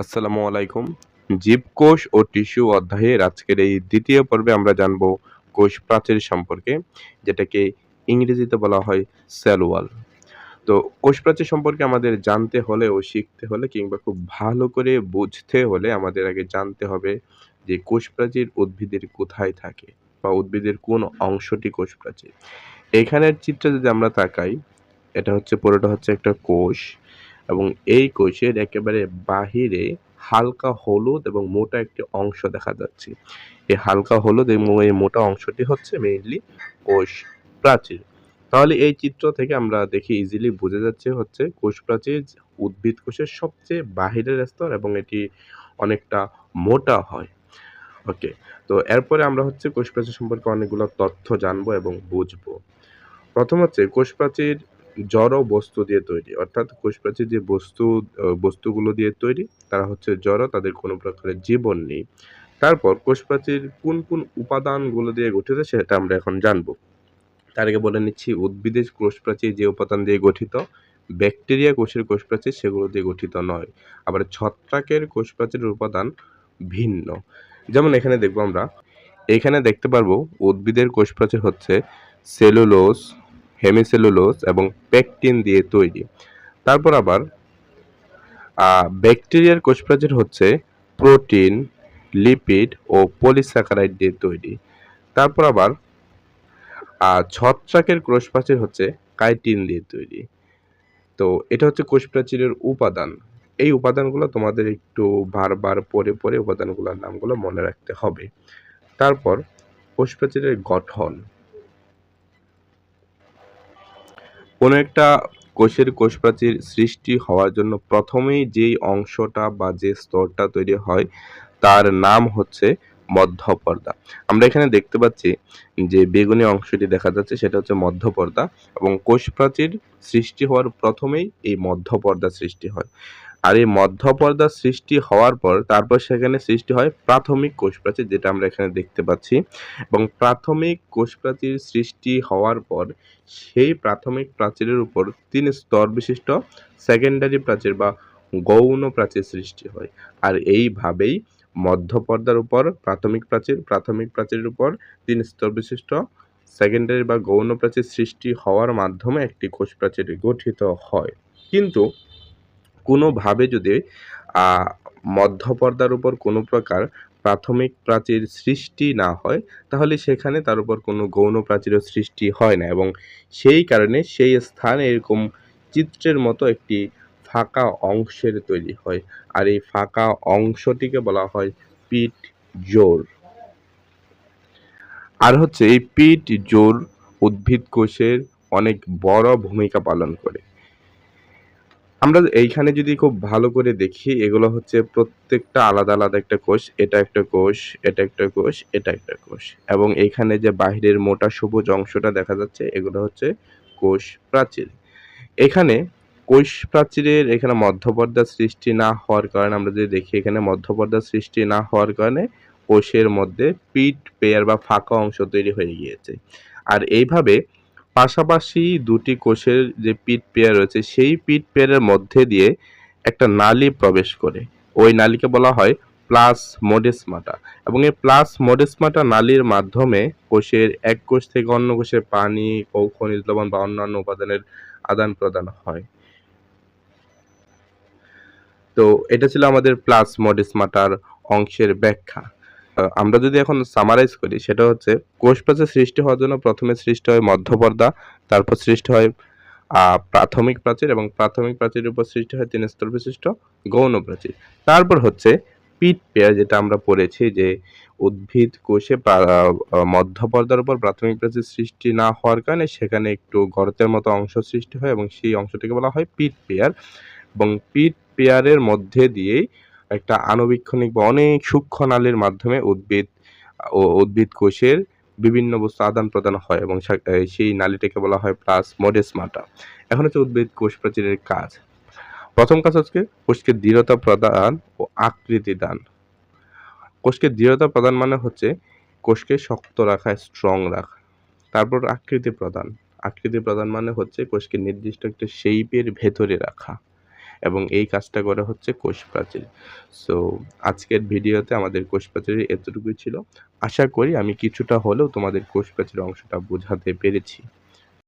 আসসালামু আলাইকুম। জীবকোষ ও টিস্যু অধ্যায়ের আজকের এই দ্বিতীয় পর্বে আমরা জানব কোষ প্রাচীর সম্পর্কে, যেটাকে ইংরেজিতে বলা হয় সেল ওয়াল তো কোষ প্রাচীর সম্পর্কে আমাদের জানতে হলে ও শিখতে হলে কিংবা খুব ভালো করে বুঝতে হলে আমাদের আগে জানতে হবে যে কোষ প্রাচীর উদ্ভিদের কোথায় থাকে বা উদ্ভিদের কোন অংশটি কোষ প্রাচীর। এখানের চিত্রে যদি আমরা তাকাই, এটা হচ্ছে, পুরোটা হচ্ছে একটা কোষ। এবং এই কোষের একেবারে বাহিরে হালকা হলুদ এবং মোটা একটি অংশ দেখা যাচ্ছে। এই হালকা হলুদ এবং এই মোটা অংশটি হচ্ছে মেইনলি কোষ প্রাচীর। তাহলে এই চিত্র থেকে আমরা দেখি ইজিলি বোঝা যাচ্ছে হচ্ছে কোষ প্রাচীর উদ্ভিদ কোষের সবচেয়ে বাহিরের স্তর এবং এটি অনেকটা মোটা হয়। ওকে, তো এরপরে আমরা হচ্ছে কোষ প্রাচীর সম্পর্কে অনেকগুলো তথ্য জানব এবং বুঝব। প্রথম হচ্ছে কোষ প্রাচীর জড় বস্তু দিয়ে তৈরি। অর্থাৎ কোষপ্রাচীর যে বস্তু বস্তুগুলো দিয়ে তৈরি, তারা হচ্ছে জড়, তাদের কোনো প্রকারের জীবন নেই। তারপর কোষপ্রাচীর কোন কোন উপাদানগুলো দিয়ে গঠিত, সেটা আমরা এখন জানব। তার আগে বলে নিচ্ছি, উদ্ভিদের কোষপ্রাচীর যে উপাদান দিয়ে গঠিত, ব্যাকটেরিয়া কোষের কোষপ্রাচীর সেগুলো দিয়ে গঠিত নয়। আবার ছত্রাকের কোষপ্রাচীরের উপাদান ভিন্ন। যেমন এখানে দেখব আমরা, এখানে দেখতে পারব, উদ্ভিদের কোষপ্রাচীর হচ্ছে সেলুলোজ হেমিসেলুলোজ এবং পেকটিন দিয়ে তৈরি। তারপর আবার ব্যাকটেরিয়ার কোষপ্রাচীর হচ্ছে প্রোটিন, লিপিড ও পলিস্যাকারাইড দিয়ে তৈরি। তারপর আবার ছত্রাকের কোষপ্রাচীর হচ্ছে কাইটিন দিয়ে তৈরি। তো এটা হচ্ছে কোষপ্রাচীরের উপাদান। এই উপাদানগুলো তোমাদের একটু বারবার পরে পরে উপাদানগুলোর নামগুলো মনে রাখতে হবে। তারপর কোষপ্রাচীরের গঠন। কোনো একটা কোষের কোষপ্রাচীর সৃষ্টি হওয়ার জন্য প্রথমেই যেই অংশটা বা যে স্তরটা তৈরি হয়, তার নাম হচ্ছে মধ্যপর্দা। আমরা এখানে দেখতে পাচ্ছি যে বেগুনি অংশটি দেখা যাচ্ছে, সেটা হচ্ছে মধ্যপর্দা এবং কোষপ্রাচীর সৃষ্টি হওয়ার প্রথমেই এই মধ্যপর্দা সৃষ্টি হয়। আর এই মধ্যপর্দা সৃষ্টি হওয়ার পর তারপর সেখানে সৃষ্টি হয় প্রাথমিক কোষপ্রাচীর, যেটা আমরা এখানে দেখতে পাচ্ছি। এবং প্রাথমিক কোষপ্রাচীর সৃষ্টি হওয়ার পর সেই প্রাথমিক প্রাচীরের উপর তিন স্তর বিশিষ্ট সেকেন্ডারি প্রাচীর বা গৌণ প্রাচীর সৃষ্টি হয়। আর এইভাবেই মধ্যপর্দার উপর প্রাথমিক প্রাচীর, প্রাথমিক প্রাচীরের উপর তিন স্তর বিশিষ্ট সেকেন্ডারি বা গৌণ প্রাচীর সৃষ্টি হওয়ার মাধ্যমে একটি কোষ প্রাচীর গঠিত হয়। কিন্তু কোনোভাবে যদি মধ্যপর্দার উপর কোনো প্রকার প্রাথমিক প্রাচীর সৃষ্টি না হয়, তাহলে সেখানে তার উপর কোনো গৌণ প্রাচীরও সৃষ্টি হয় না এবং সেই কারণে সেই স্থানে এরকম চিত্রের মতো একটি ফাঁকা অংশের তৈরি হয়। আর এই ফাঁকা অংশটিকে বলা হয় পিট জোর আর হচ্ছে এই পিট জোর উদ্ভিদ কোষের অনেক বড় ভূমিকা পালন করে। আমরা এইখানে যদি খুব ভালো করে দেখি, এগুলো হচ্ছে প্রত্যেকটা আলাদা আলাদা একটা কোষ, এটা একটা কোষ, এটা একটা কোষ, এটা একটা কোষ। এবং এইখানে যে বাহিরের মোটা সবুজ অংশটা দেখা যাচ্ছে, এগুলো হচ্ছে কোষ প্রাচীর। এখানে কোষ প্রাচীরের এখানে মধ্যপর্দা সৃষ্টি না হওয়ার কারণে, আমরা যদি দেখি এখানে মধ্যপর্দা সৃষ্টি না হওয়ার কারণে, কোষের মধ্যে পিট পেয়ার বা ফাঁকা অংশ তৈরি হয়ে গিয়েছে। আর এইভাবে পাশাপাশি দুটি কোষের যে পিট পেয়ার রয়েছে, সেই পিট পেয়ারের মধ্যে দিয়ে একটা নালি প্রবেশ করে। ওই নালিকে বলা হয় প্লাস মোডেসমাটা। এবং এই প্লাস মোডেসমাটা নালীর মাধ্যমে কোষের এক কোষ থেকে অন্য কোষে পানি ও খনিজ লবণ বা অন্যান্য উপাদানের আদান প্রদান হয়। তো এটা ছিল আমাদের প্লাস মোডেসমাটার অংশের ব্যাখ্যা। আমরা যদি এখন সামারাইজ করি, সেটা হচ্ছে কোষ প্রাচীর সৃষ্টি হওয়ার জন্য প্রথমে সৃষ্টি হয় মধ্যপর্দা, তারপর সৃষ্টি হয় প্রাথমিক প্রাচীর এবং প্রাথমিক প্রাচীরের উপর সৃষ্টি হয় তিন স্তর বিশিষ্ট গৌণ প্রাচীর। তারপর হচ্ছে পিট পেয়ার, যেটা আমরা পড়েছি যে উদ্ভিদ কোষে মধ্যপর্দার উপর প্রাথমিক প্রাচীর সৃষ্টি না হওয়ার কারণে সেখানে একটু গর্তের মতো অংশ সৃষ্টি হয় এবং সেই অংশটিকে বলা হয় পিট পেয়ার এবং পিট পেয়ারের মধ্যে দিয়েই একটা আণুবীক্ষণিক বা অনেক সূক্ষ্ম নালীর মাধ্যমে উদ্ভিদ, ও উদ্ভিদ কোষের বিভিন্ন বস্তু আদান প্রদান হয় এবং সেই নালীটাকে বলা হয় প্লাস মডেসমাটা। এখন হচ্ছে উদ্ভিদ কোষ প্রাচীরের কাজ। প্রথম কাজ হচ্ছে কোষকে দৃঢ়তা প্রদান ও আকৃতি দান। কোষকে দৃঢ়তা প্রদান মানে হচ্ছে কোষকে শক্ত রাখা স্ট্রং রাখা। তারপর আকৃতি প্রদান। আকৃতি প্রদান মানে হচ্ছে কোষকে নির্দিষ্ট একটা শেইপের ভেতরে রাখা। এবং এই কাজটা করা হচ্ছে কোষ প্রাচীর। সো আজকের ভিডিওতে আমাদের কোষ প্রাচীরের এতটুকুই ছিল। আশা করি আমি কিছুটা হলেও তোমাদের কোষ প্রাচীর অংশটা বোঝাতে পেরেছি।